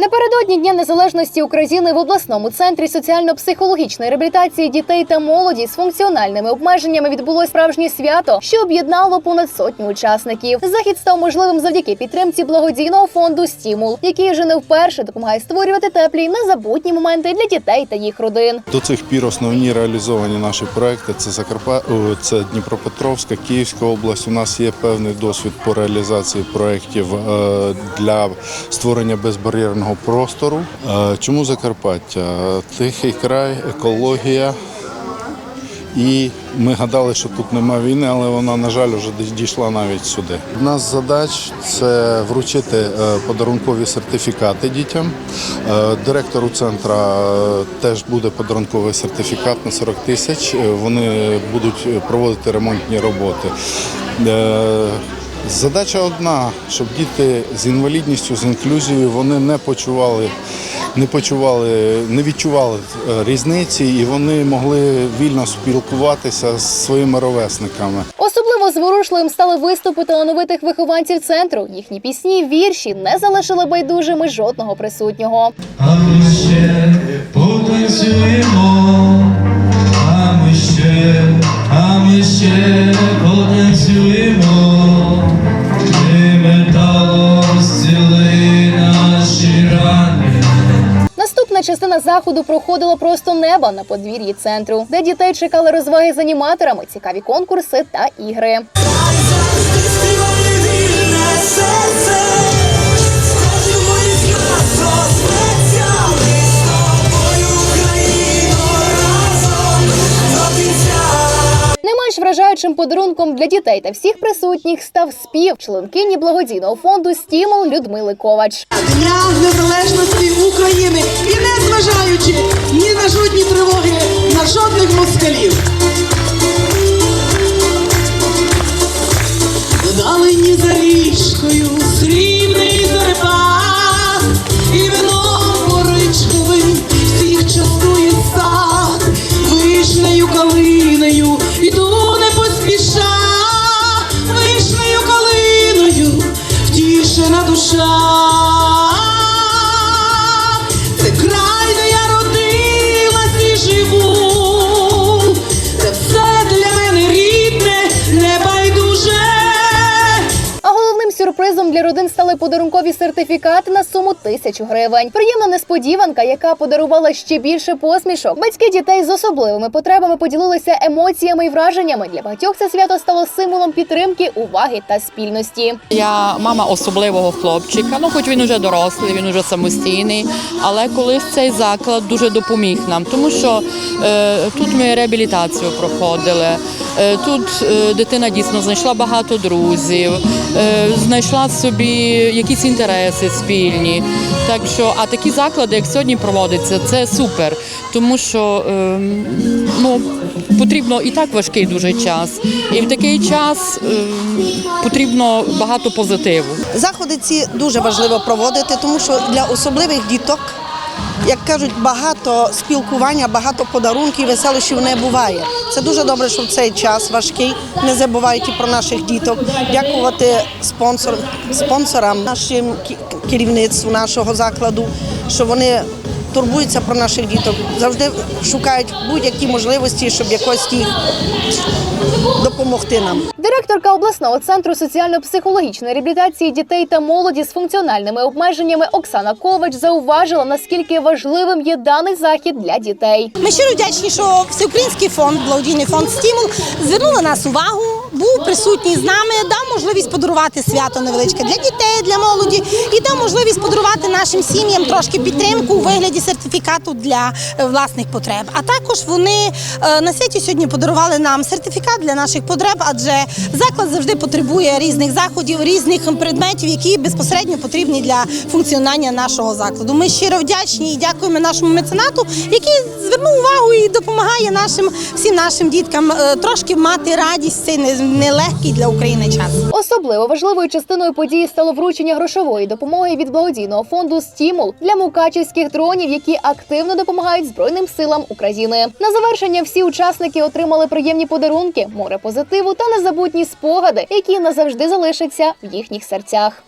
Напередодні Дня Незалежності України в обласному центрі соціально-психологічної реабілітації дітей та молоді з функціональними обмеженнями відбулось справжнє свято, що об'єднало понад сотню учасників. Захід став можливим завдяки підтримці благодійного фонду Стімул, який вже не вперше допомагає створювати теплі незабутні моменти для дітей та їх родин. До цих пір основні реалізовані наші проекти це Закарпа... це Дніпропетровська, Київська область. У нас є певний досвід по реалізації проєктів е, для створення безбар'єрного простору. Е, Чому Закарпаття? Тихий край, екологія. І ми гадали, що тут нема війни, але вона, на жаль, вже дійшла навіть сюди. Одна з задач це вручити е, подарункові сертифікати дітям. Е, Директору центру теж буде подарунковий сертифікат на 40 тисяч. Вони будуть проводити ремонтні роботи. Задача одна, щоб діти з інвалідністю, з інклюзією, вони не почували, не почували, не відчували е, різниці, і вони могли вільно спілкуватися з своїми ровесниками. Особливо зворушливим стали виступи талановитих вихованців центру. Їхні пісні, вірші не залишили байдужими жодного присутнього. А ми ще потанцюємо, а ми ще, а ми ще Наступна частина заходу проходила просто неба на подвір'ї центру, де дітей чекали розваги з аніматорами, цікаві конкурси та ігри. Вражаючим подарунком для дітей та всіх присутніх став спів членкині благодійного фонду Стімул Людмили Ковач. Дня незалежності України 所以 родин стали подарункові сертифікати на суму тисячу гривень. Приємна несподіванка, яка подарувала ще більше посмішок. Батьки дітей з особливими потребами поділилися емоціями і враженнями. Для багатьох це свято стало символом підтримки, уваги та спільності. Я мама особливого хлопчика. Ну, хоч він уже дорослий, він уже самостійний. Але колись цей заклад дуже допоміг нам, тому що е, тут ми реабілітацію проходили. Е, тут е, дитина дійсно знайшла багато друзів, знайшла собі якісь інтереси спільні. Так що, а такі заклади, як сьогодні проводяться, це супер, тому що е, ну, потрібно і так важкий дуже час. І в такий час е, потрібно багато позитиву. Заходи ці дуже важливо проводити, тому що для особливих діток, як кажуть, багато спілкування, багато подарунків, веселощів не буває. Це дуже добре, що в цей час важкий. Не забувають про наших діток. Дякувати спонсор, спонсорам, нашим керівництву нашого закладу, що вони. Турбуються про наших діток, завжди шукають будь-які можливості, щоб якось їх допомогти нам. Директорка обласного центру соціально-психологічної реабілітації дітей та молоді з функціональними обмеженнями Оксана Ковач зауважила, наскільки важливим є даний захід для дітей. Ми щиро вдячні, що Всеукраїнський фонд, благодійний фонд Стімул звернули нас увагу, був присутній з нами, дав можливість подарувати свято невеличке для дітей, для молоді і дав можливість подарувати нашим сім'ям трошки підтримку у вигляді сертифікату для е, власних потреб. А також вони е, на святі сьогодні подарували нам сертифікат для наших потреб, адже заклад завжди потребує різних заходів, різних предметів, які безпосередньо потрібні для функціонування нашого закладу. Ми щиро вдячні і дякуємо нашому меценату, який звернув увагу і допомагає нашим всім нашим діткам е, трошки мати радість цей нелегкий для України час. Особливо важливою частиною події стало вручення грошової допомоги від благодійного фонду Стімул для мукачівських дронів, які активно допомагають Збройним силам України. На завершення всі учасники отримали приємні подарунки, море позитиву та незабутні спогади, які назавжди залишаться в їхніх серцях.